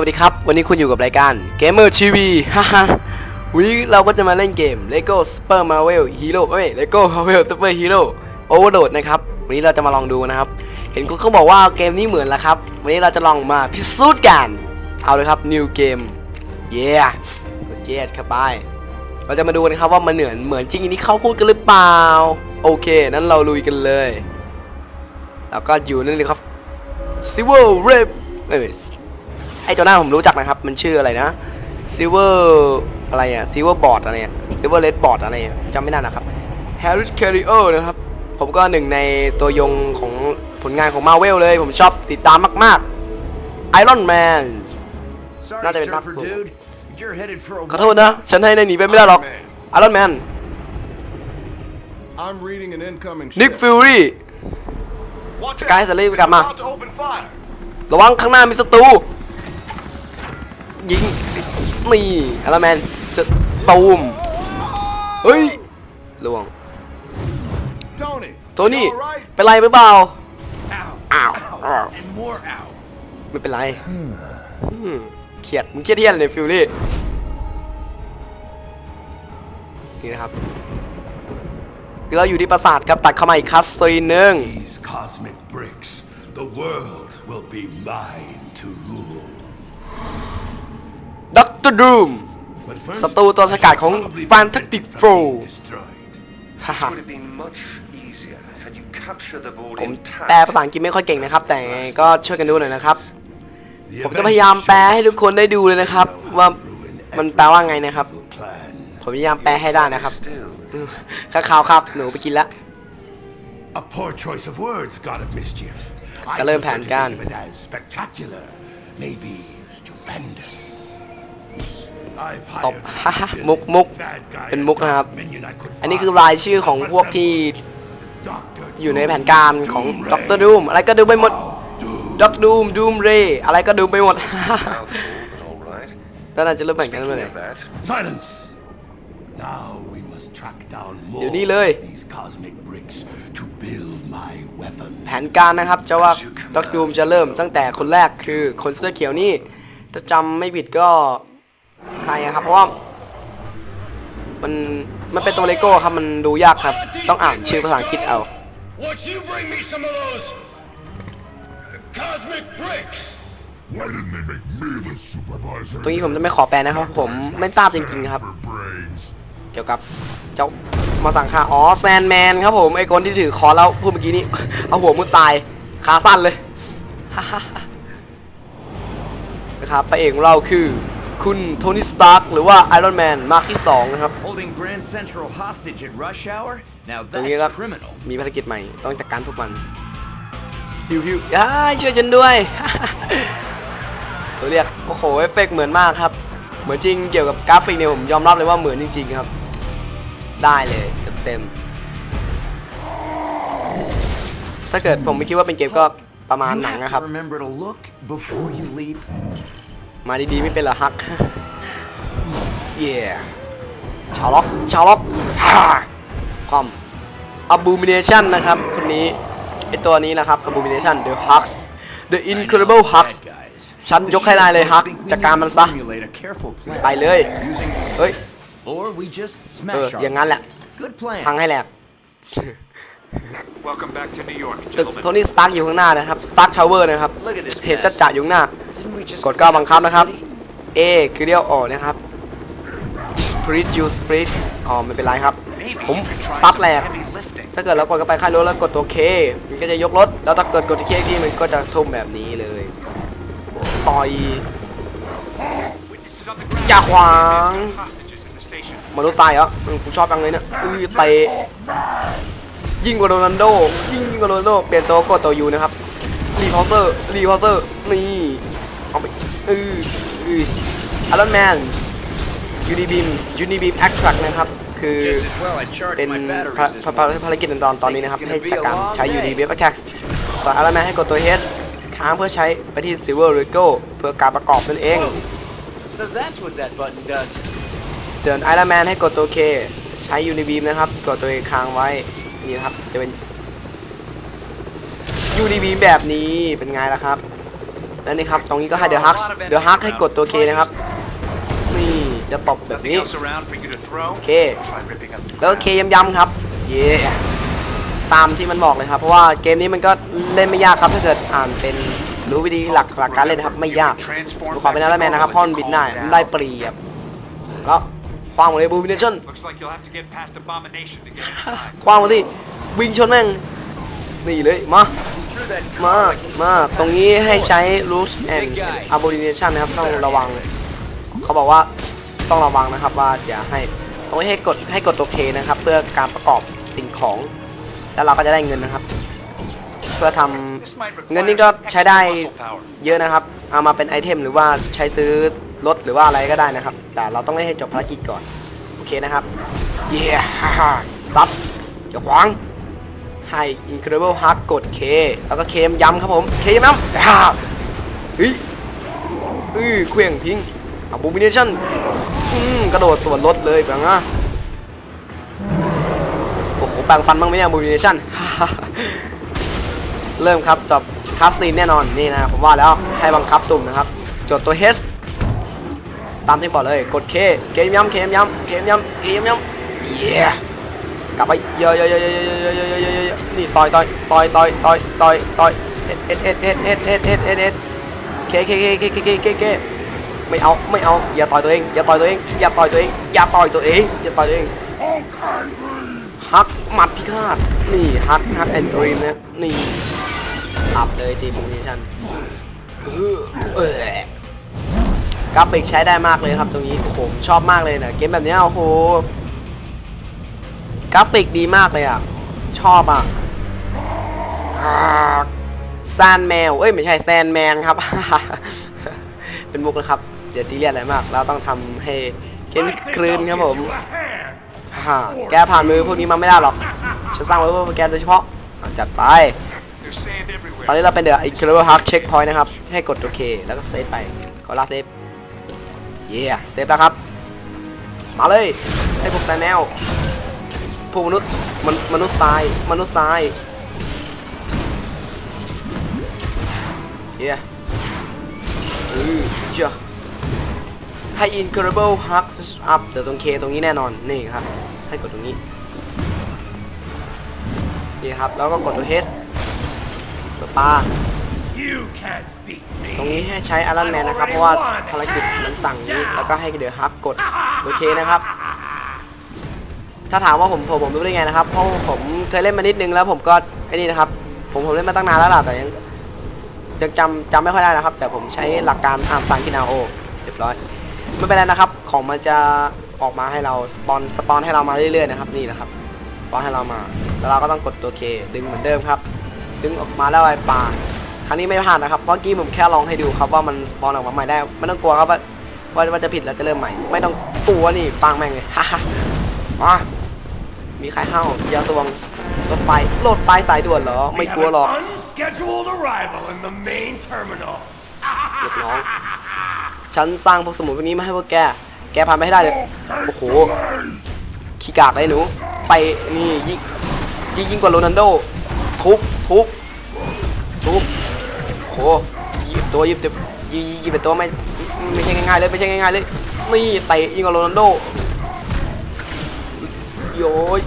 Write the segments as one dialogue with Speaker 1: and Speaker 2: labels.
Speaker 1: วัสดีครับ วันนี้คุณอยู่กับรายการ Gamer TV ฮ่าฮ่าวันนี้เราก็จะมาเล่นเกม Lego Super Marvel Hero เอ้ย Lego Marvel Super Hero Overload นะครับ วันนี้เราจะมาลองดูนะครับ เห็นคุณเขาบอกว่าเกมนี้เหมือนแล้วครับ วันนี้เราจะลองมาพิสูจน์กัน เอาเลยครับ New Game เย้กดเจ็ดเข้าไป เราจะมาดูนะครับว่ามันเหมือนเหมือนจริงอย่างที่เขาพูดกันหรือเปล่า โอเค นั้นเราลุยกันเลย แล้วก็อยู่นั่นเลยครับ Silver Red เอ้ย ไอตัวหน้าผมรู้จักนะครับ มันชื่ออะไรนะ Silver อะไรอะ Silver Board อะไรอะ Silver Red Board อะไรอะจำไม่ได้นะครับ Harris Carrier นะครับ ผมก็หนึ่งในตัวยงของผลงานของ Marvel เลย ผมชอบติดตามมากๆ Iron Man
Speaker 2: Sorry,
Speaker 1: Not even
Speaker 2: surfer
Speaker 1: Mark Cool.
Speaker 2: dude. You're headed for a
Speaker 1: ขอโทษนะ ฉันให้นายหนีไปไม่ได้หรอก Iron Man
Speaker 3: I'm reading an incoming
Speaker 1: Nick
Speaker 3: ship.
Speaker 1: Fury
Speaker 3: Watch
Speaker 1: Guys,
Speaker 3: out.
Speaker 1: leave it,
Speaker 3: It's
Speaker 1: come on.
Speaker 3: about to open fire.
Speaker 1: ระวังข้างหน้ามีศัตรู ยิง นี่ Iron Man จะตูมเฮ้ยระวัง
Speaker 3: Tony.
Speaker 1: ตัวนี้
Speaker 3: you all right?
Speaker 1: เป็นไรหรือเปล่า
Speaker 2: ow,
Speaker 1: อ้าวอ้าว
Speaker 2: and more ow.
Speaker 1: ไม่เป็นไรอืมเครียดมึงเครียดที่อะไรเนี่ยฟิลลี่นี่นะครับเราอยู่ที่ปราสาทครับตัดเข้ามาอีกคัสตรีนหนึ่ง
Speaker 4: These cosmic bricks, the world will be mine to rule.
Speaker 1: ด็อกเตอร์ดูม
Speaker 4: But first,
Speaker 1: ศัตรูตัวสกัดของ
Speaker 4: I should probably
Speaker 1: Fantastic
Speaker 4: prevent them
Speaker 1: Four
Speaker 4: being destroyed.
Speaker 1: ฮ่า
Speaker 5: This
Speaker 1: ฮ่า
Speaker 5: would have been much easier had you captured the board
Speaker 1: ผม
Speaker 5: intact.
Speaker 1: แปลภาษาอังกฤษไม่ค่อยเก่งนะครับ แต่ก็ช่วยกันดูหน่อยนะครับ
Speaker 4: The
Speaker 1: ผมจะพยายามแปลให้ทุกคนได้ดูเลยนะครับ ว่ามันแปลว่าไงนะครับ
Speaker 4: plan.
Speaker 1: ผมพยายามแปลให้ได้นะครับ
Speaker 5: Still,
Speaker 1: อืมข้าวขาวครับ หนูไปกินละ
Speaker 4: A poor choice of words, God of mischief. I
Speaker 1: จะเริ่มแผ
Speaker 4: prefer
Speaker 1: น
Speaker 4: to
Speaker 1: การ ตบ
Speaker 4: hired
Speaker 1: ฮ่าฮ่ามุกมุก
Speaker 4: bad guy
Speaker 1: เป็นมุกนะครับ
Speaker 4: minion I could
Speaker 1: อันนี้
Speaker 4: find.
Speaker 1: คือรายชื่อของพวกที่
Speaker 4: Dr.
Speaker 1: อยู่ในแผนการของด็อกเตอร์ดูมอะไรก็ดูไปหมดด็อกดูมดูมเรย์อะไรก็ดูไปหมด
Speaker 5: mouthful, but all right.
Speaker 1: แล้วน่าจะเริ่มแบ่งกันเมื่อไหร่
Speaker 5: Speaking of that,
Speaker 4: Silence! Now we must track down more
Speaker 1: เดี๋ยวนี้เลย
Speaker 4: of these cosmic bricks to build my weapon.
Speaker 1: แผนการนะครับจะว่าด็อกดูมจะเริ่มตั้งแต่คนแรกคือคนเสื้อเขียวนี่ถ้าจำไม่ผิดก็ ใครอะครับ เพราะว่ามันมันเป็นตัวเลโก้ครับ มันดูยากครับ ต้องอ่านชื่อภาษาอังกฤษเอา
Speaker 3: Would you bring me some of those cosmic bricks?
Speaker 6: Why didn't they make me the supervisor?
Speaker 1: ตรงนี้ผมจะไม่ขอแปลนะครับ ผมไม่ทราบจริงๆครับ
Speaker 6: For brains.
Speaker 1: เกี่ยวกับเจ้ามาสั่งค่าอ๋อแซนแมนครับผม ไอคนที่ถือคอแล้วพูดเมื่อกี้นี้ เอาหัวมุดตายขาสั้นเลยนะครับพระเอกของเราคือ คุณโทนี่สตาร์กหรือว่าไอรอนแมนมากที่2นะครับ
Speaker 2: Holding Grand Central hostage at rush hour? Now
Speaker 1: ตรงนี้ครับ
Speaker 2: that's criminal.
Speaker 1: มีภารกิจใหม่ต้องจัดการพวกมันฮิวฮิวย้ายช่วยฉันด้วย ตัวเรียกโอ้โหเอฟเฟกต์เหมือนมากครับ เหมือนจริงเกี่ยวกับกราฟิกเนี่ยผมยอมรับเลยว่าเหมือนจริง ๆครับ ได้เลยเต็มๆถ้าเกิดผมไม่คิดว่าเป็นเกมก็ประมาณ
Speaker 2: You
Speaker 1: หนัง
Speaker 2: have
Speaker 1: นะครับ มาดีๆไม่เป็นเหรอฮักเย่ชาวล็อกชาวล็อกฮ่าความ abomination นะครับคนนี้ไอตัวนี้นะครับ abomination the hugs the
Speaker 2: I know,
Speaker 1: incredible hugs
Speaker 2: bad guys.
Speaker 1: ฉันยกให้นายเลยฮัก
Speaker 2: Think we
Speaker 1: จัดการ
Speaker 2: need
Speaker 1: มัน
Speaker 2: to
Speaker 1: ซะ
Speaker 2: formulate a careful plan
Speaker 1: ไปเลย
Speaker 2: using
Speaker 1: เฮ้ย
Speaker 2: or we just
Speaker 1: เออ
Speaker 2: smash our
Speaker 1: อย่างนั้นแหละ
Speaker 2: Good plan.
Speaker 1: พังให้แหลก
Speaker 7: Welcome back to New York,
Speaker 1: ตึก
Speaker 7: gentlemen.
Speaker 1: โทนี่สตาร์กอยู่ข้างหน้านะครับสตาร์กทาวเวอร์นะครับ
Speaker 2: Look at this
Speaker 1: เห็น
Speaker 2: mess.
Speaker 1: จัดจ่าอยู่ข้างหน้า
Speaker 2: Didn't we just
Speaker 1: กดก็
Speaker 2: clean up
Speaker 1: บังคับ
Speaker 2: the
Speaker 1: นะครับ
Speaker 2: city?
Speaker 1: A คือเรียกออกนะครับ Split use split อ๋อไม่เป็นไรครับ
Speaker 7: Maybe
Speaker 1: ผม
Speaker 7: you could try
Speaker 1: ซัด
Speaker 7: some
Speaker 1: แหลก
Speaker 7: heavy lifting.
Speaker 1: ถ้าเเกิดเรากดเข้าไปค่ายรถแล้วกดตัว K มันก็จะยกรถ แล้วถ้าเกิดกดที่ K ที่มันก็จะทุ่มแบบนี้เลย ต่อย
Speaker 7: Witnesses on the ground.
Speaker 1: อย่าขวาง
Speaker 7: Hostages in the station.
Speaker 1: มนุษย์ทรายเหรออืมกูชอบจังเลยเนี่ยอือเตะยิ่งกว่าโรนัลโด ยิ่งกว่าโรนัลโด เปลี่ยนตัวกดตัวยูนะครับรีพอเซอร์รีพอเซอร์ นี่ เอาไปอืออืออารอนแมนยูนิบีมยูนิบีมแอคทรักนะครับ คือ
Speaker 2: Just as well I charged
Speaker 1: เป็น
Speaker 2: my
Speaker 1: ภา
Speaker 2: batteries this
Speaker 1: ภา
Speaker 2: morning.
Speaker 1: ภารกิจในตอนตอนนี้นะครับ
Speaker 2: It's
Speaker 1: ให้
Speaker 2: gonna be
Speaker 1: จัด
Speaker 2: a
Speaker 1: การ
Speaker 2: long
Speaker 1: ใช้
Speaker 2: day.
Speaker 1: UDB Attack สอนอารแมนให้กดตัว H ค้างเพื่อใช้ไปที่ Silver r e g o เพื่อการประกอบนั่นเอง
Speaker 2: So that's what that button does.
Speaker 1: เตือนไอรอนแมนให้กดตัว K ใช้ยูนิบีมนะครับ กดตัว A ค้างไว้นี่นะครับจะเป็นยูนิบีมแบบนี้เป็นไงล่ะครับ แล้วนี่ครับตรงนี้ก็ให้เดอะฮักเดอะฮักให้กดตัวเคนะครับนี่จะตบแบบ
Speaker 7: Nothing
Speaker 1: นี้
Speaker 7: else around for you to throw?
Speaker 1: โอเค
Speaker 7: Try ripping up.
Speaker 1: แล้วเคย้ำๆครับเย่ตามที่มันบอกเลยครับเพราะว่าเกมนี้มันก็เล่นไม่ยากครับถ้าเกิดอ่านเป็นรู้วิธีหลักหลักการเล่นนะครับไม่ยากดูความเป็นอะไรแมนนะครับเพราะมันบินได้มันได้เปรียบแล้วคว้างหมดเลยบูมิเนชั่น
Speaker 7: Looks like you'll have to get past Abomination to get inside.
Speaker 1: คว้างมาสิวิ่งชนแม่ง นี่เลย มา มา มา ตรงนี้ให้ใช้ Rules and Abomination นะครับ ต้องระวัง เขาบอกว่าต้องระวังนะครับว่าอย่าให้ ตรงนี้ให้กดให้กดตัวเคนะครับ เพื่อการประกอบสิ่งของ แล้วเราก็จะได้เงินนะครับ เพื่อทำเงินนี่ก็ใช้ได้เยอะนะครับ เอามาเป็นไอเทมหรือว่าใช้ซื้อรถหรือว่าอะไรก็ได้นะครับ แต่เราต้องเล่ให้จบภารกิจก่อน โอเคนะครับ เย้ฮ่าฮ่าซับอย่าขวาง ให้ Incredible Heart กด K แล้วก็เคมย้ำครับผม เคย้ำย้ำฮ่าเฮ้ยอือเครื่องทิ้ง Abomination อืมกระโดดส่วนรถเลยแบบนะโอ้โหแปลงฟันบ้างไหมเนี่ย Abomination ฮ่าฮ่าเริ่มครับจบคัสซีนแน่นอนนี่นะผมว่าแล้วให้บังคับตุ่มนะครับ จดตัว H ตามที่บอกเลย กด K เคมย้ำเคมย้ำเคมย้ำเคมย้ำเย้ กลับไปเยอะเยอะเยอะเยอะเยอะเยอะเยอะเยอะเยอะนี่ต่อยต่อยต่อยต่อยต่อยต่อยต่อยเอ็ดเอ็ดเอ็ดเอ็ดเอ็ดเอ็ดเอ็ดเอ็ดเอ็ดเคเคเคเคเคเคเคเคไม่เอาไม่เอาอย่าต่อยตัวเองอย่าต่อยตัวเองอย่าต่อยตัวเองอย่าต่อยตัวเองอย่าต่อยตัวเองฮักหมัดพิฆาตนี่ฮักฮักแอนดรีมนะนี่ตับเลยซีมูนิชันเออกราฟิกใช้ได้มากเลยครับตรงนี้โอ้โหผมชอบมากเลยนะเกมแบบนี้โอ้โห กราฟิกดีมากเลยอะ ชอบอะแซนแมว เอ้ย ไม่ใช่แซนแมนครับ เป็นมุกนะครับ อย่าซีเรียสอะไรมาก เราต้องทำให้เกมนี้คลื่นครับผมฮ่าแกผ่านมือพวกนี้มาไม่ได้หรอก ฉันสร้างไว้เพื่อแกโดยเฉพาะ จัดไป ตอนนี้เราเป็นเดอะอินเคเบิลฮักเช็คพอยต์นะครับ ให้กดโอเค แล้วก็เซฟไปก็ลาเซฟ เย้เซฟแล้วครับ มาเลย ให้พวกแซนแนล พวกมนุษย์มนมนุษย์ทรายมนุษย์ทรายเย้อือเชื่อให้ Incredible Hug Up เดี๋ยวตรง K ตรงนี้แน่นอนนี่ครับ ให้กดตรงนี้นี่ครับ แล้วก็กดตัว H เปิดปลา
Speaker 4: You can't beat me.
Speaker 1: ตรงนี้ให้ใช้อารันแมนนะครับ เพราะว่าภารกิจมันสั่งนี้ แล้วก็ให้เดือฮักกดตัวเคนะครับ ถ้าถามว่าผมผมผมรู้ได้ไงนะครับ เพราะผมเคยเล่นมานิดนึงแล้วผมก็ไอ้นี่นะครับ ผมผมเล่นมาตั้งนานแล้วล่ะแต่ยังยังจำจำไม่ค่อยได้นะครับ แต่ผมใช้หลักการอ่านฟังกินาโอเรียบร้อยไม่เป็นไรนะครับ ของมันจะออกมาให้เราสปอนสปอนให้เรามาเรื่อยๆนะครับนี่นะครับสปอนให้เรามา แล้วเราก็ต้องกดตัวเคดึงเหมือนเดิมครับ ดึงออกมาแล้วไอ้ปลาครั้งนี้ไม่พลาดนะครับเมื่อกี้ผมแค่ลองให้ดูครับว่ามันสปอนออกมาใหม่ได้ไม่ต้องกลัวครับว่าว่าว่าจะผิดแล้วจะเริ่มใหม่ ไม่ต้องกลัวนี่ปังแม่งเลยฮ่าฮ่า มามีใครห้าวอยาตวงรถไฟรถไฟสายด่วนเหรอ ไม่
Speaker 4: We
Speaker 1: กลัว
Speaker 4: have
Speaker 1: หรอก
Speaker 4: an unscheduled arrival in the main terminal.
Speaker 1: เรียบน้องฉันสร้างพวกสมุนพวกนี้มาให้พวกแก แกผ่านไปให้ได้เลย โอ้โห ขี้กากเลยหนู ไปนี่ยิ่งยิ่งยิ่งกว่าโรนัลโด ทุบ ทุบ ทุบโอ้โหหยิบตัวหยิบตัวยิงยิงเป็นตัวไม่ไม่ใช่ง่ายๆเลยไม่ใช่ง่ายๆเลย นี่เตะยิ่งกว่าโรนัลโด โยย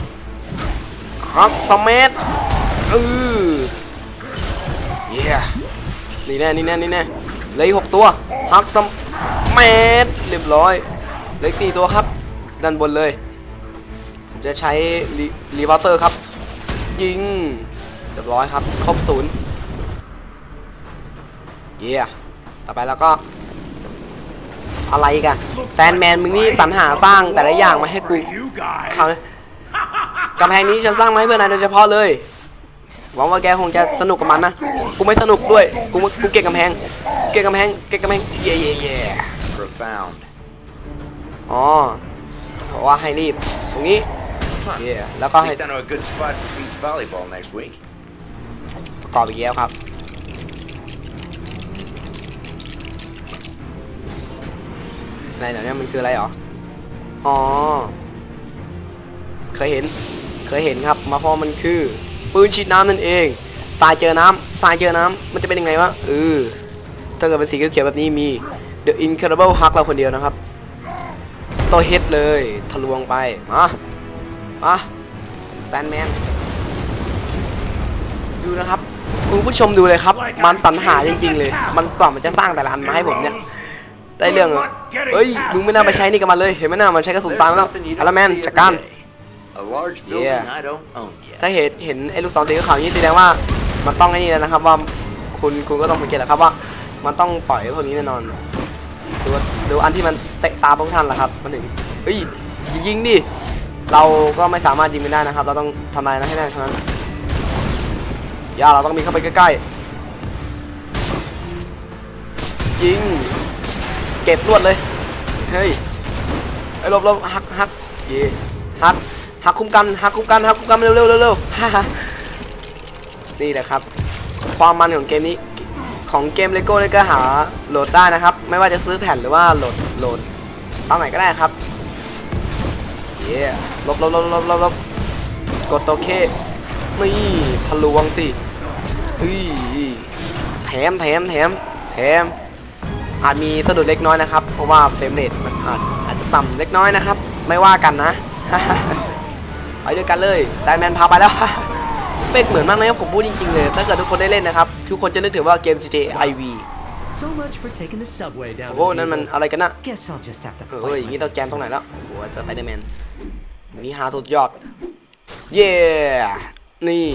Speaker 1: ฮักสมัทเออเย้นี่แน่นี่แน่นี่แน่เหลืออีกหกตัวฮักสมัทเรียบร้อยเหลือสี่ตัวครับด้านบนเลยผมจะใช้รีรีวอร์เซอร์ครับ ยิงเรียบร้อยครับ ครบศูนย์เยี่ยต่อไปแล้วก็ อะไรกันแซนแมนมึงนี่สรรหาสร้างแต่ละอย่างมาให้กูเขา กำแพงนี้ฉันสร้างมาให้เพื่อนนายโดยเฉพาะเลย หวังว่าแกคงจะสนุกกับมันนะ กูไม่สนุกด้วย กูกูเก่งกำแพง เก่งกำแพง เก่งกำแพง เย่เย่เย่
Speaker 2: Profound.
Speaker 1: อ๋อบอกว่าให้รีบ ตรงนี้ เย่แล้วก็
Speaker 2: At
Speaker 1: ให้
Speaker 2: least I know a good spot for beach volleyball next week.
Speaker 1: ประกอบอีกแล้วครับ อะไรเหรอเนี่ยมันคืออะไรหรอ อ๋อ เคยเห็น เคยเห็นครับ มาพราะมันคือปืนฉีดน้ำนั่นเองทรายเจอน้ำทรายเจอน้ำมันจะเป็นยังไงวะเออถ้าเกิดเป็นสีเขียวแบบนี้มี The Incredible Hulk เราคนเดียวนะครับตัวเฮดเลยทะลวงไปมามาแซนแมนดูนะครับคุณผู้ชมดูเลยครับ มันสรรหาจริง ๆ เลย มันกว่ามันจะสร้างแต่ละอันมาให้ผมเนี่ยได้เรื่องอเฮ้ยมึงไม่น่าไปใช้นี่กับมันเลย เห็นไหมน่ามันใช้กระสุนฟ้าแล้ว
Speaker 2: something you
Speaker 1: อาร์แมนจัดการ Yeah.
Speaker 2: I don't own yet.
Speaker 1: ถ้าเห็นเห็นไอ้ลูกศรสีขาวๆนี้แสดงว่ามันต้องไอ้นี่แล้วนะครับว่าคุณคุณก็ต้องสังเกตแหละครับว่า มันต้องปล่อยไอ้พวกนี้แน่นอนดูดูอันที่มันเตะตาพวกท่านแหละครับมันถึงเฮ้ยอย่ายิงดิเราก็ไม่สามารถยิงมันได้นะครับ เราต้องทำลายนะให้ได้เท่านั้นอย่าเราต้องมีเข้าไปใกล้ๆยิงเก็บรวดเลยเฮ้ยไอ้หลบหลบหักหักเย่หัก หักคุมกันหักคุมกันหักคุมกันเร็วเร็วเร็วเร็วนี่แหละครับ ความมันของเกมนี้ของเกมเลโก้นี่ก็หาโหลดได้นะครับ ไม่ว่าจะซื้อแผ่นหรือว่าโหลดโหลดตามไหนก็ได้ครับเย้ลบลบลบลบลบลบกดตัวเคนี่ทะลวงสิเฮ้ยแถมแถมแถมแถมอาจมีสะดุดเล็กน้อยนะครับ เพราะว่าเฟรมเรทมันอาจอาจจะต่ำเล็กน้อยนะครับ ไม่ว่ากันนะ ไปด้วยกันเลยแซนแมนพาไปแล้วเฟกเหมือนมากนะครับผมพูดจริงๆเลยถ้าเกิดทุกคนได้เล่นนะครับทุกคนจะนึกถึงว่าเกม GTA IV
Speaker 8: So much for taking the subway down.
Speaker 1: โอ้โหนั่นมันอะไรกันนะ
Speaker 8: Guess I'll just have to
Speaker 1: เฮ้ย
Speaker 8: fight
Speaker 1: อย่างนี้
Speaker 8: my
Speaker 1: เราแจมตรงไหนแล้วโอ้โหสไปเดอร์แมนนี่หาสุดยอด เย้นี่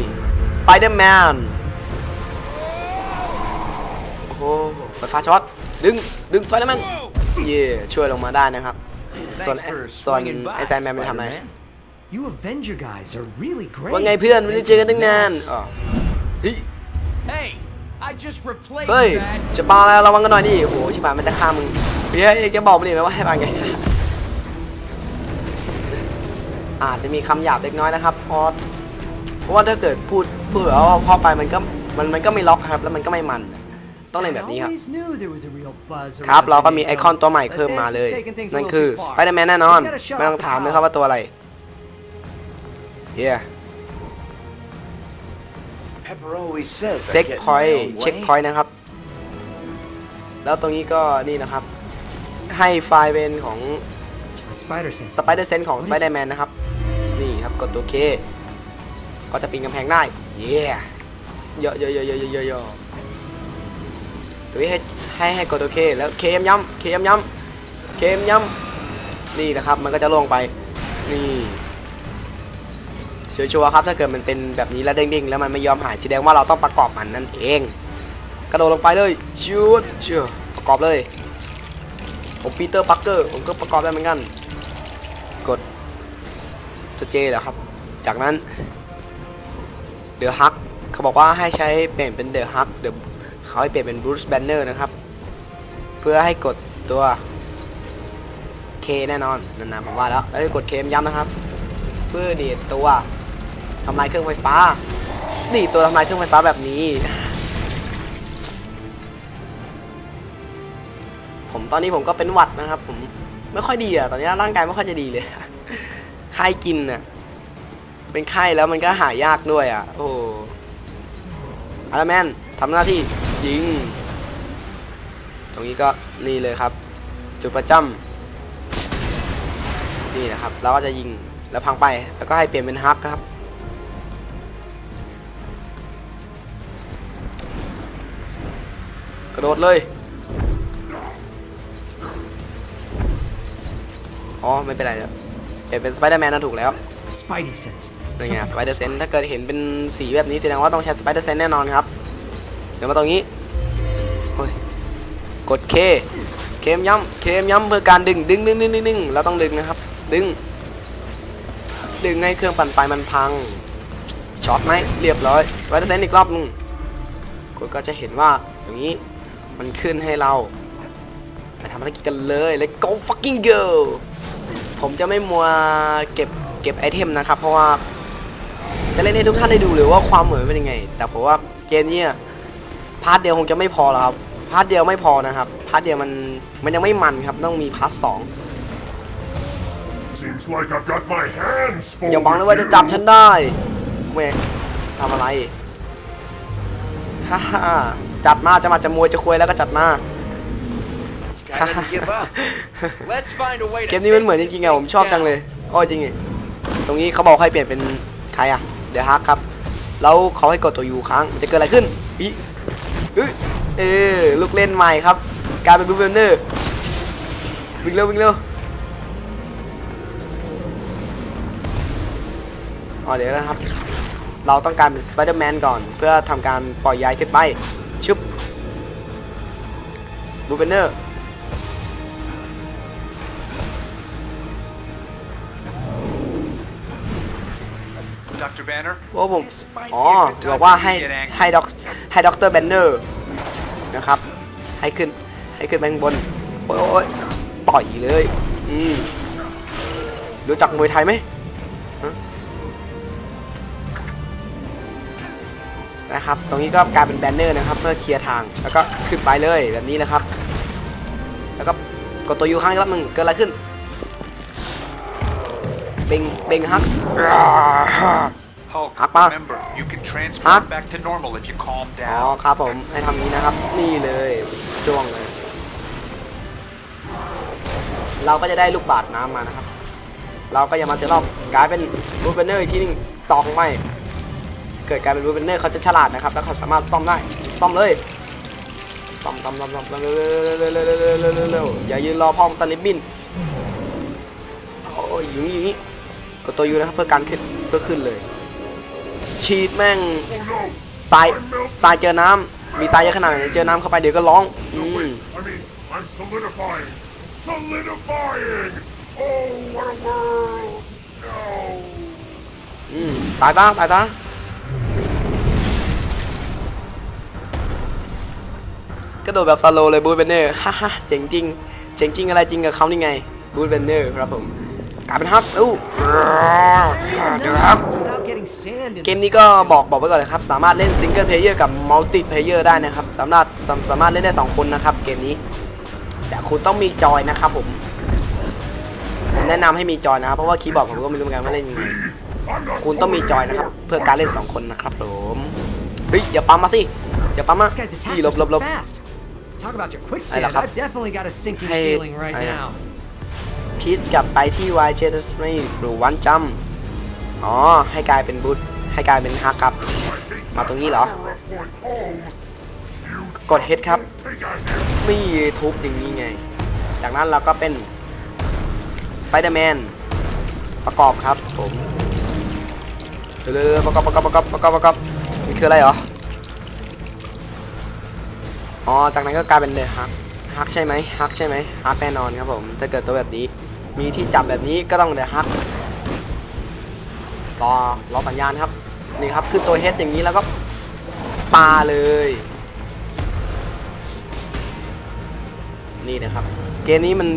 Speaker 1: สไปเดอร์แมนโอ้โหไฟฟ้าช็อตดึงดึงสไปเดอร์แมนเย้ช่วยลงมาได้นะครับ ส่วน
Speaker 2: Thanks for
Speaker 1: ส่วน
Speaker 2: swinging by,
Speaker 1: ไอ้แซนแมนมันทำอะไร
Speaker 2: Spider-Man.
Speaker 8: You Avenger guys are really great.
Speaker 1: ว่าไงเพื่อนไม่ได้เจอกันตั้งนานอ๋อเฮ้ย
Speaker 7: Hey, I just replaced
Speaker 1: เฮ้ยจะปาอะไรระวังกันหน่อยดิโอ้โหชิบหายมันจะฆ่ามึงเฮ้ยจะบอกมันดินะว่าให้ปาไงอาจจะมีคำหยาบเล็กน้อยนะครับเพราะเพราะว่าถ้าเกิดพูดพูดแบบว่าพ่อไปมันก็มันมันก็ไม่ล็อกครับ แล้วมันก็ไม่มัน ต้องเล่นแบบนี้ครับ
Speaker 8: I always knew there was a real buzz
Speaker 1: ครับ
Speaker 8: around
Speaker 1: เราก็มี
Speaker 8: Toledo,
Speaker 1: ไอคอนตัวใหม่
Speaker 8: but
Speaker 1: เพิ่ม
Speaker 8: this
Speaker 1: มา
Speaker 8: is
Speaker 1: เลย
Speaker 8: taking things a
Speaker 1: นั่น
Speaker 8: little
Speaker 1: คือ
Speaker 8: too
Speaker 1: ส
Speaker 8: far.
Speaker 1: ไปเดอร์แมนแน่นอน
Speaker 8: We gotta shut
Speaker 1: ไม่ต้อง
Speaker 8: off the
Speaker 1: ถามเลย
Speaker 8: power.
Speaker 1: ครับว่าตัวอะไร เย้
Speaker 2: Pepper always says I
Speaker 1: เช็ค
Speaker 2: get in
Speaker 1: พอย
Speaker 2: my
Speaker 1: ต์
Speaker 2: own
Speaker 1: เช็ค
Speaker 2: way.
Speaker 1: พอยต์นะครับ แล้วตรงนี้ก็นี่นะครับ ให้ไฟล์เป็นของ
Speaker 8: My spider sense.
Speaker 1: สไปเดอร์เซนของสไปเดอร์แมนนะครับ นี่ครับกดตัวเค ก็จะปีนกำแพงได้ เย้เยอะเยอะเยอะเยอะเยอะเยอะเยอะตัวนี้ให้ให้ให้กดตัวเค แล้วเคย้ำย้ำเคย้ำย้ำเคย้ำย้ำนี่นะครับ มันก็จะลงไป นี่ ชัวร์ๆครับถ้าเกิดมันเป็นแบบนี้แล้วเด้งๆแล้วมันไม่ยอมหายแสดงว่าเราต้องประกอบมันนั่นเอง กระโดดลงไปเลยชูดเชื่อประกอบเลยผมปีเตอร์ปักเกอร์ผมก็ประกอบได้เหมือนกันกดตัวเจเหรอครับ จากนั้นเดอะฮักเขาบอกว่าให้ใช้เปลี่ยนเป็นเดอะฮักเดือเขาให้เปลี่ยนเป็นบรูซแบนเนอร์นะครับ เพื่อให้กดตัว K แน่นอนนั่นนะผมว่าแล้วแล้วกด K ย้ำนะครับ เพื่อดีดตัว ทำลายเครื่องไฟฟ้าดีดตัวทำลายเครื่องไฟฟ้าแบบนี้ ผมตอนนี้ผมก็เป็นหวัดนะครับ ผมไม่ค่อยดีอะตอนนี้ร่างกายไม่ค่อยจะดีเลยไข้กินน่ะเป็นไข้แล้วมันก็หายากด้วยอะ โอ้อาร์แมนทำหน้าที่ยิง ตรงนี้ก็นี่เลยครับ จุดประจำนี่นะครับเราก็จะยิงแล้วพังไปแล้วก็ให้เปลี่ยนเป็นฮักครับ กระโดดเลย อ๋อ ไม่เป็นไรครับเปลี่ยนเป็นสไปเดอร์แมนนั่นถูกแล้ว
Speaker 8: Spidey sense.
Speaker 1: นี่ไงสไปเดอร์เซนถ้าเกิดเห็นเป็นสีแบบนี้แสดงว่าต้องใช้สไปเดอร์เซนแน่นอนครับ เดี๋ยวมาตรงนี้โอ้ยกดเคเคมย้ำเคมย้ำเพื่อการดึงดึงดึงดึงดึงดึงเราต้องดึงนะครับ ดึง ดึงให้เครื่องปั่นไฟมันพังช็อตไหมเรียบร้อยสไปเดอร์เซนอีกรอบนึงกดก็จะเห็นว่าตรงนี้ มันขึ้นให้เราไปทำภารกิจกันเลย let's go fucking go ผมจะไม่มัวเก็บเก็บไอเทมนะครับ เพราะว่าจะเล่นให้ทุกท่านได้ดูเลยว่าความเหมือนเป็นยังไง แต่ผมว่าเกมเนี้ยพาร์ทเดียวคงจะไม่พอแล้วครับพาร์ทเดียวไม่พอนะครับพาร์ทเดียวมันมันยังไม่มันครับต้องมีพาร์ทสอง
Speaker 6: Seems like I've got my hands full
Speaker 1: อย่าหวังเลย
Speaker 6: with
Speaker 1: ว่าจะ
Speaker 6: you.
Speaker 1: จับฉันได้แม่ทำอะไรฮ่าฮ่า จัดมาจะมาจะมวยจะคุยแล้วก็จัดมา
Speaker 2: This guy doesn't give up.
Speaker 7: Let's find a way to
Speaker 1: เกมนี้มันเหมือนจริงๆอะผมชอบจังเลยโอ้ยจริงๆตรงนี้เขาบอกให้เปลี่ยนเป็นใครอะเดี๋ยวฮักครับ แล้วเขาให้กดตัวยูค้างมันจะเกิดอะไรขึ้นอีเอ้ยเออลูกเล่นใหม่ครับกลายเป็นบูเบนเนอร์วิ่งเร็ววิ่งเร็วอ๋อเดี๋ยวนะครับ เราต้องการเป็นสไปเดอร์แมนก่อน เพื่อทำการปล่อยย้ายขึ้นไป ชึบบูเบนเนอร์
Speaker 9: Dr. Banner?
Speaker 1: ว่าผม
Speaker 9: This might
Speaker 1: อ๋อ
Speaker 9: be a good time
Speaker 1: บอกว่า
Speaker 9: for you
Speaker 1: ให้
Speaker 9: to get angry.
Speaker 1: ให้ด็อกให้ด็อกเตอร์แบนเนอร์นะครับ ให้ขึ้นให้ขึ้นไปข้างบนโอ้ยโอ้ยต่อยเลย อืมรู้จักมวยไทยไหม นะครับ ตรงนี้ก็กลายเป็นแบนเนอร์นะครับเพื่อเคลียร์ทาง แล้วก็ขึ้นไปเลยแบบนี้นะครับ แล้วก็กดตัวยูค้างอีกรอบหนึ่งเกิดอะไรขึ้น เบงเบงฮัก
Speaker 9: Hulk,
Speaker 1: Apa?
Speaker 9: remember, you can transform
Speaker 1: Huh?
Speaker 9: back to normal if you calm
Speaker 1: อ๋อ
Speaker 9: down.
Speaker 1: ครับผมให้ทำนี้นะครับ นี่เลยจ้วงเลย เราก็จะได้ลูกบาศก์น้ำมานะครับ เราก็อย่ามาเสียรอบกลายเป็นบูเบนเนอร์อีกทีหนึงตอกไม่ เกิดกลายเป็นวูเบนเนอร์เขาจะฉลาดนะครับ แล้วเขาสามารถซ่อมได้ ซ่อมเลย ซ่อมซ่อมซ่อมซ่อมเร็วเร็วเร็วเร็วเร็วเร็วอย่ายืนรอพ่อมตันลิบบินโอ้ยอยู่นี่อยู่นี่กดตัวยูนะครับเพื่อการขึ้นเพื่อขึ้นเลย ชีดแม่งตายตายเจอน้ำมีตายเยอะขนาดไหนเจอน้ำเข้าไปเดี๋ยวก็ร้องอืม
Speaker 6: I'm solidifying! Solidifying! Oh, what a world! No!
Speaker 1: อืมตายบ้างตายบ้า กระโดดแบบสโลว์เลยบูธเบนเนอร์ฮ่าฮ่าเจ๋งจริง เจ๋งจริงอะไรจริงกับเขานี่ไงบูธเบนเนอร์ครับผมกลายเป็นฮับอู้เดี๋ยวครับ
Speaker 8: Without getting sand in
Speaker 1: เกมนี้ก็บอกบอกไว้ก่อนเลยครับ สามารถเล่นซิงเกิลเพลเยอร์กับมัลติเพลเยอร์ได้นะครับ สามารถสามสามารถเล่นได้ 2 คนนะครับ เกมนี้ แต่คุณต้องมีจอยนะครับผมผมแนะนำให้มีจอยนะครับ เพราะว่าคีย์บอร์ดผมก็ไม่รู้เหมือนกันว่าเล่นยังไง
Speaker 6: I'm not
Speaker 1: คุณต้องมีจอยนะครับ เพื่อการเล่น 2 คนนะครับผมเฮ้ยอย่าปั๊มมาสิอย่าปั๊มมา
Speaker 8: This guy's
Speaker 1: นี่
Speaker 8: attacks
Speaker 1: หล
Speaker 8: are
Speaker 1: บหลบหล
Speaker 8: so
Speaker 1: บ
Speaker 8: fast. Talk about your quicksand.
Speaker 1: Ay, lakap.
Speaker 8: I've definitely got a sinking
Speaker 1: Hey,
Speaker 8: feeling right
Speaker 1: ay,
Speaker 8: now.
Speaker 1: พีชกลับไปที่วายเจสไม่หรือวันจัมอ๋อ ให้กลายเป็นบูธให้กลายเป็นฮักครับ มาตรงนี้เหรอ
Speaker 6: point home!
Speaker 1: กดเฮดครับ
Speaker 6: Take a hit!
Speaker 1: นี่ทุบอย่างนี้ไง จากนั้นเราก็เป็นสไปเดอร์แมนประกอบครับผม เร็วๆๆประกอบประกอบประกอบประกอบประกอบนี่คืออะไรเหรอ อ๋อ จากนั้นก็กลายเป็นเดอะฮักฮักใช่ไหมฮักใช่ไหมฮักแน่นอนครับผมถ้าเกิดตัวแบบนี้ มีที่จับแบบนี้ก็ต้องเดอะฮักรอรอสัญญาณครับนี่ครับคือตัวเฮดอย่างนี้แล้วก็ปาเลย นี่นะครับ เกมนี้มัน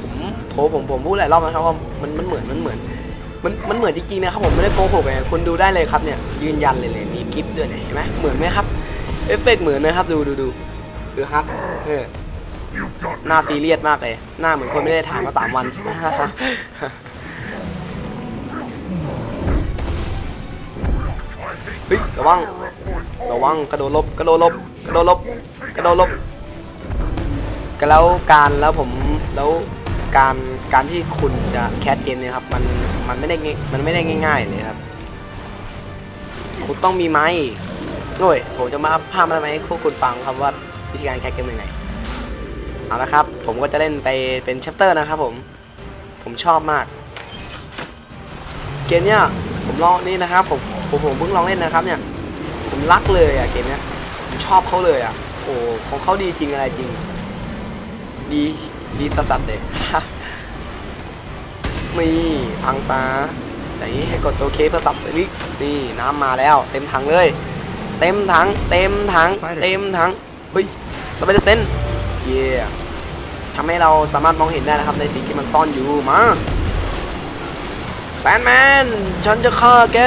Speaker 1: ผมโถผมผมพูดหลายรอบนะครับว่ามันมันเหมือนมันเหมือนมันมันเหมือนจริงๆนะครับผมไม่ได้โกหกเลยคุณดูได้เลยครับเนี่ยยืนยันเลยเลยมีคลิปด้วยเนี่ยเห็นไหมเหมือนไหมครับเอฟเฟกต์เหมือนนะครับดูดูดู ดูครับเออหน้าซีเรียสมากเลย หน้าเหมือนคนไม่ได้ถ่ายมาสามวัน เฮ้ยระวัง ระวังกระโดดลบ กระโดดลบ กระโดดลบ กระโดดลบก็แล้วการแล้วผมแล้วการการที่คุณจะแคสเกมเนี่ยครับมันมันไม่ได้ง่ายมันไม่ได้ง่าย ๆ เลยครับ คุณต้องมีไม้โอ้ยผมจะมาพามาทำไมให้พวกคุณฟังครับว่า วิธีการแคสเกมยังไงเอาละครับ ผมก็จะเล่นไปเป็นแชปเตอร์นะครับผม ผมชอบมาก เกมเนี้ยผมลองนี่นะครับผมผมผมเพิ่งลองเล่นนะครับเนี่ย ผมรักเลยอะเกมเนี้ยผมชอบเขาเลยอะโอ้ของเขาดีจริงอะไรจริง ดีดีสัสๆเลยมีพังตาแต่นี้ให้กดตัวเคเพื่อสับสวิกนี่น้ำมาแล้ว เต็มถังเลย เต็มถัง เต็มถัง เต็มถังเฮ้ยสไปเดอร์เซนเย่ทำให้เราสามารถมองเห็นได้นะครับในสิ่งที่มันซ่อนอยู่มาแซนแมนฉันจะฆ่าแก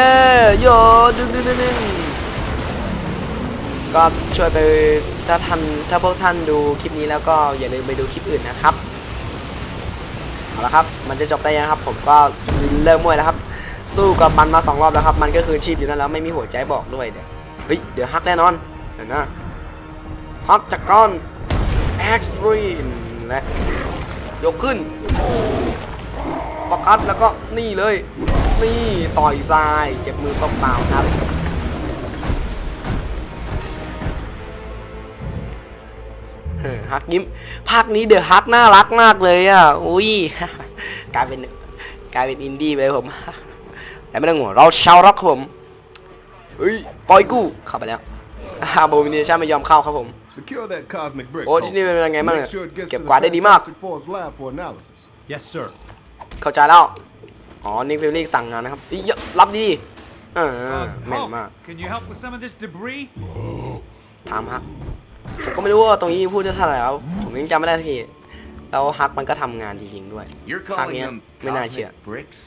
Speaker 1: โยดึงดึงดึงดึงก็ช่วยไปถ้าท่านถ้าพวกท่านดูคลิปนี้แล้วก็อย่าลืมไปดูคลิปอื่นนะครับเอาละครับ มันจะจบได้ยังครับ ผมก็เริ่มมวยแล้วครับ สู้กับมันมาสองรอบแล้วครับ มันก็คือชีพอยู่นั่นแล้วไม่มีหัวใจบอกด้วยเดี๋ยวเฮ้ยเดี๋ยวฮักแน่นอนเดี๋ยวนะ ฮักจากก้อนแอ็กซ์ตรีมและยกขึ้นประคัดแล้วก็นี่เลย นี่ต่อยทรายเจ็บมือเปล่าๆครับเออฮักยิ้มภาคนี้เดอะฮักน่ารักมากเลยอะอุ้ยกลายเป็นกลายเป็นอินดี้ไปผมแต่ไม่ต้องห่วงเราชาวร็อกครับผมเฮ้ยปล่อยกู้เข้าไปแล้วอาโบมิเนชั่นไม่ยอมเข้าครับผม
Speaker 3: Secure that cosmic brick.
Speaker 1: โอ้ที่นี่เป็นยังไงบ้างเนี่ย
Speaker 3: Make sure it gets
Speaker 1: เก็บ
Speaker 3: to
Speaker 1: กวาด
Speaker 3: the
Speaker 1: ได้ดีมาก
Speaker 3: Fantastic Four's lab for analysis.
Speaker 6: Yes, sir.
Speaker 1: เข้าใจแล้ว อ๋อนิกฟิลลี่สั่งงานนะครับอีเยอะรับดีเออแม่น
Speaker 9: Hulk,
Speaker 1: มาก
Speaker 9: can you help with some of this debris?
Speaker 1: ถามฮักผมก็ไม่รู้ว่าตรงนี้พูดจะเท่าไหร่แล้วผมยังจำไม่ได้ทีแล้วฮักมันก็ทำงานจริงๆด้วย
Speaker 2: You're
Speaker 1: ภาค
Speaker 2: calling
Speaker 1: เนี้ย
Speaker 2: them
Speaker 1: ไม่น่าเชื่อ
Speaker 2: cosmic bricks?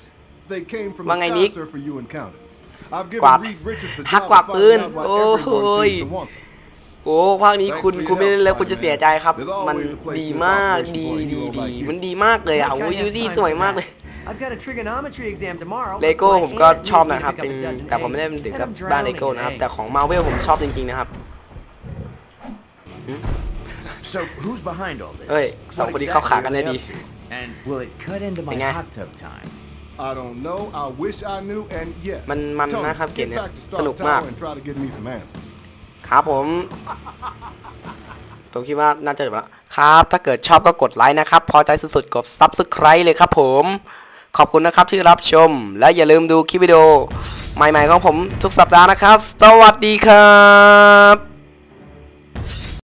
Speaker 3: They came from
Speaker 1: Mga
Speaker 3: the
Speaker 1: Nick.
Speaker 3: sky surfer you encountered. I've given
Speaker 1: Quạt.
Speaker 3: Reed Richards the
Speaker 1: Hát
Speaker 3: job
Speaker 1: quạt โอ้ภาคนี้คุณคุณไม่เล่นแล้วคุณจะเสียใจครับ มันดีมากดีดีดีมันดีมากเลยอะโอ้ยดูดีสวยมากเลย
Speaker 8: I've got a trigonometry exam tomorrow.
Speaker 1: เลโก้
Speaker 8: but my
Speaker 1: ผมก็
Speaker 8: aunt
Speaker 1: ชอบ
Speaker 8: needs me to
Speaker 1: นะครับ
Speaker 8: pick
Speaker 1: เป็น
Speaker 8: up a dozen
Speaker 1: แต่ผมไม่ได้
Speaker 8: eggs,
Speaker 1: ถึง
Speaker 8: and
Speaker 1: กับ
Speaker 8: I'm
Speaker 1: บ้านเล
Speaker 8: drowning
Speaker 1: โก้
Speaker 8: in
Speaker 1: นะครับ
Speaker 8: eggs.
Speaker 1: แต่ของมาเวลผมชอบจริงๆนะครับ
Speaker 2: So who's behind all this?
Speaker 1: เฮ้ยสอง
Speaker 2: What
Speaker 1: คนนี้เข้าขา
Speaker 2: exactly
Speaker 1: กัน
Speaker 2: are
Speaker 1: ได้
Speaker 2: they
Speaker 1: ดี
Speaker 2: up to?
Speaker 7: And will it cut into my
Speaker 1: Nghe.
Speaker 7: hot tub time?
Speaker 3: I don't know. I wish I knew. And yes,
Speaker 1: มันมัน
Speaker 3: Tony,
Speaker 1: นะครับเกม
Speaker 3: get
Speaker 1: เนี้ย
Speaker 3: back to
Speaker 1: สนุก
Speaker 3: Stark
Speaker 1: มาก ครับผมผมคิดว่าน่าจะจบแล้วครับ ถ้าเกิดชอบก็กดไลค์นะครับ พอใจสุดๆกด Subscribe เลยครับผม ขอบคุณนะครับที่รับชม และอย่าลืมดูคลิปวิดีโอ ใหม่ๆของผมทุกสัปดาห์นะครับ สวัสดีครับ